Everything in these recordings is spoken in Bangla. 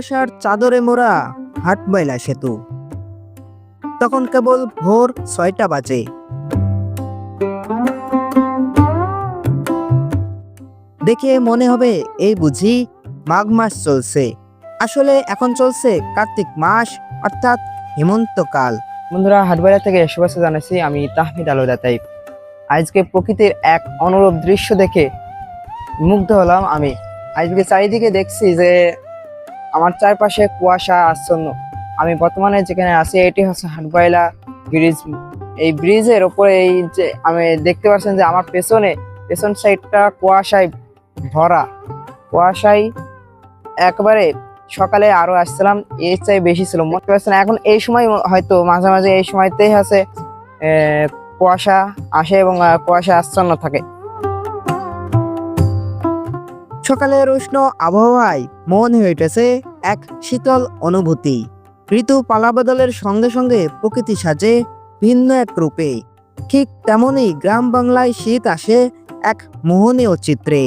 কুয়াশার চাদরে মোড়া হাটবাইলা সেতু। তখন কেবল ভোর ছয়টা বাজে। দেখে মনে হবে, এই বুঝি মাঘ মাস চলছে। আসলে এখন চলছে কার্তিক মাস, অর্থাৎ হেমন্তকাল। বন্ধুরা হাটবাড়া থেকে শুভেচ্ছা জানাচ্ছি আমি তাহমিদ আলুদা তাইব আজকে প্রকৃতির এক অনুরূপ দৃশ্য দেখে মুগ্ধ হলাম আমি। আজকে চারিদিকে দেখছি যে আমার চারপাশে কুয়াশা, আচ্ছন্ন। আমি বর্তমানে যেখানে আছি, এটি হচ্ছে হাটবাইলা ব্রিজ। এই ব্রিজের ওপরে এই যে আমি দেখতে পাচ্ছেন যে আমার পেছনে, পেছন সাইডটা কুয়াশায় ভরা। কুয়াশায় একবারে সকালে আরও আসছিলাম, এর চাই বেশি ছিল। মনে পারছেন এখন এই সময় হয়তো মাঝে মাঝে এই সময়তেই আছে কুয়াশা আসে এবং কুয়াশা আচ্ছন্ন থাকে। সকালের উষ্ণ আবহাওয়ায় মন হয়ে উঠেছে এক শীতল অনুভূতি। ঋতু পালাবদলের সঙ্গে সঙ্গে প্রকৃতি সাজে ভিন্ন এক রূপে। ঠিক তেমনই গ্রাম বাংলায় শীত আসে এক মোহনীয় চিত্রে।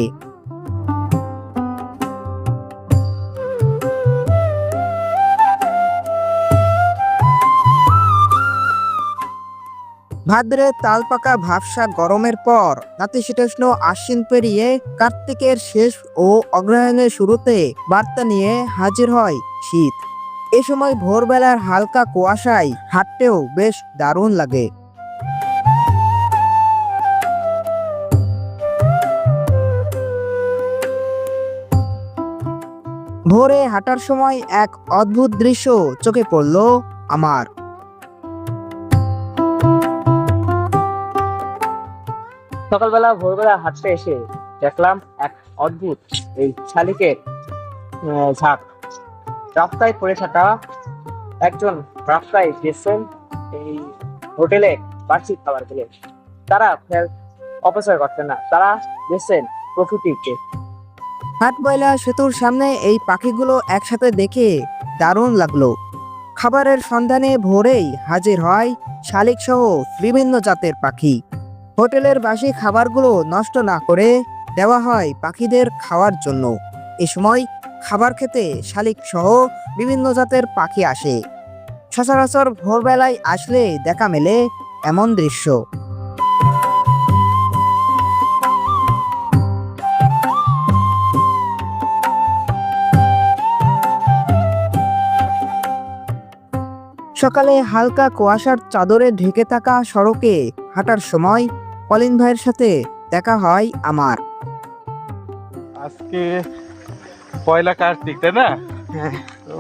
ভাদ্রে তালপাকা ভাবসা গরমের পর নাতিশীতোষ্ণ আশ্বিন পেরিয়ে কার্তিকের শেষ ও অগ্রহায়ণের শুরুতে বার্তা নিয়ে হাজির হয় শীত। এ সময় ভোরবেলার হালকা কুয়াশায় হাঁটতেও বেশ দারুণ লাগে। ভোরে হাঁটার সময় এক অদ্ভুত দৃশ্য চোখে পড়ল আমার। সকালবেলা ভোরবেলা হাঁটতে এসে দেখলাম এক অদ্ভুত এই শালিকের ঝাঁক। রাস্তায় পড়ে থাকা একজন রাস্তায় গেছেন এই হোটেলে বার্ষিক খাবার খেলে। তারা অপচয় করছেন না। তারা গেছেন প্রকৃতিকে। হাটবয়লা সেতুর সামনে এই পাখিগুলো একসাথে দেখে দারুণ লাগল। খাবারের সন্ধানে ভোরেই হাজির হয় শালিক সহ বিভিন্ন জাতের পাখি। হোটেলের বাসি খাবারগুলো নষ্ট না করে দেওয়া হয় পাখিদের খাওয়ার জন্য। এ সময় খাবার খেতে শালিক সহ বিভিন্ন জাতের পাখি আসে। সচরাচর ভোরবেলায় আসলে দেখা মেলে এমন দৃশ্য। সকালে হালকা কুয়াশার চাদরে ঢেকে থাকা সড়কে হাঁটার সময় কলিন ভাইয়ের সাথে দেখা হয় আমার। আজকে পয়লা কার্তিক তাই না? হ্যাঁ। তো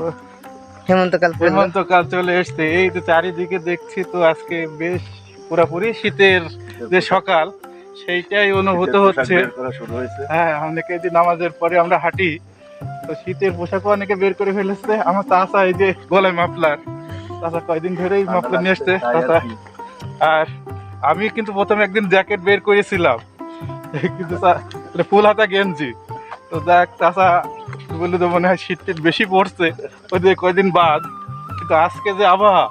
হেমন্তকাল হেমন্তকাল চলে এসছে। এই তো চারিদিকে দেখছি তো আজকে বেশ পুরাপুরি শীতের যে সকাল সেইটাই অনুভূত হচ্ছে। হ্যাঁ অনেকে যে নামাজের পরে আমরা হাঁটি তো শীতের পোশাকও অনেকে বের করে ফেলেছে। আমার চাষা এই যে গলায় মাফলার চাষা কয়দিন ধরেই মাফলার নিয়ে এসছে চাষা আর আমি কিন্তু প্রথমে একদিন জ্যাকেট বের করেছিলাম। কিন্তু ফুল হাতা গেঞ্জি। তো দেখ চাষা বললে তো মনে হয় শীত টিট বেশি পড়ছে। ওই যে কয়দিন বাদ। কিন্তু আজকে যে আবহাওয়া,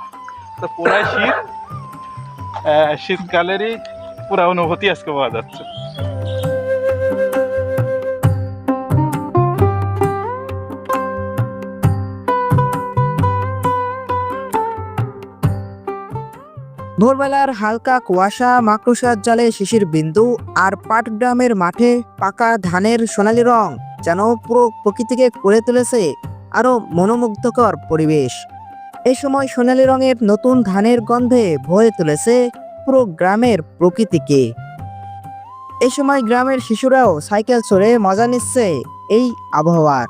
তো পুরাই শীত। শীতকালেরই পুরা অনুভূতি আজকে পাওয়া যাচ্ছে। ভোরবেলার হালকা কুয়াশা, মাকড়সার জালে শিশির বিন্দু আর পাটগ্রামের মাঠে পাকা ধানের সোনালী রং যেন পুরো প্রকৃতিকে করে তুলেছে আরও মনোমুগ্ধকর পরিবেশ। এ সময় সোনালী রঙের নতুন ধানের গন্ধে ভরে তুলেছে পুরো গ্রামের প্রকৃতিকে। এই সময় গ্রামের শিশুরাও সাইকেল চড়ে মজা নিচ্ছে এই আবহাওয়ার।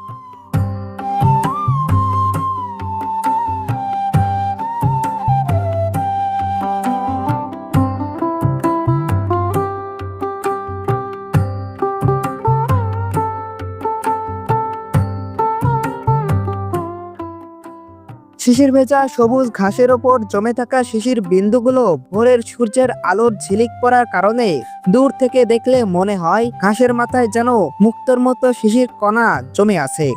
শিশির ভেজা সবুজ ঘাসের ওপর জমে থাকা শিশির বিন্দুগুলো ভোরের সূর্যের আলোর ঝিলিক পড়ার কারণে দূর থেকে দেখলে মনে হয় ঘাসের মাথায় যেন মুক্তর মতো শিশির কণা জমে আছে।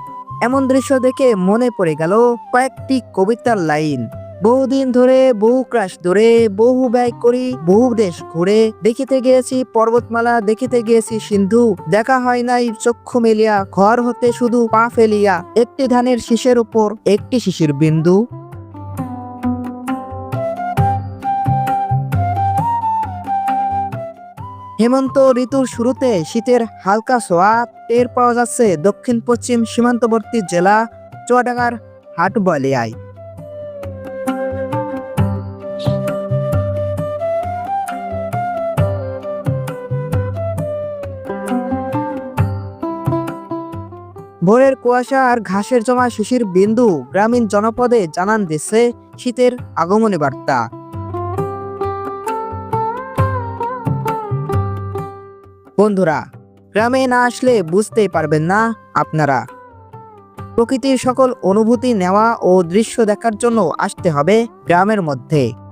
এমন দৃশ্য দেখে মনে পড়ে গেল কয়েকটি কবিতার লাইন। বহুদিন ধরে বহু ক্রাশ ধরে, বহু ব্যয় করি, বহু দেশ ঘুরে। দেখিতে গিয়েছি পর্বতমালা, দেখিতে গিয়েছি সিন্ধু। দেখা হয় নাই চক্ষু মেলিয়া, ঘর হতে শুধু পা ফেলিয়া। একটি ধানের শীষের উপর একটি শিশির বিন্দু। হেমন্ত ঋতুর শুরুতে শীতের হালকা ছোঁয়া টের পাওয়া যাচ্ছে দক্ষিণ পশ্চিম সীমান্তবর্তী জেলা চুয়াডাঙ্গার হাটবলিয়ায়। ভোরের কুয়াশা আর ঘাসের জমা শিশির বিন্দু গ্রামীণ জনপদে জানান দিচ্ছে শীতের আগমনী বার্তা। বন্ধুরা, গ্রামে না আসলে বুঝতেই পারবেন না আপনারা। প্রকৃতির সকল অনুভূতি, নেওয়া ও দৃশ্য দেখার জন্য আসতে হবে গ্রামের মধ্যে।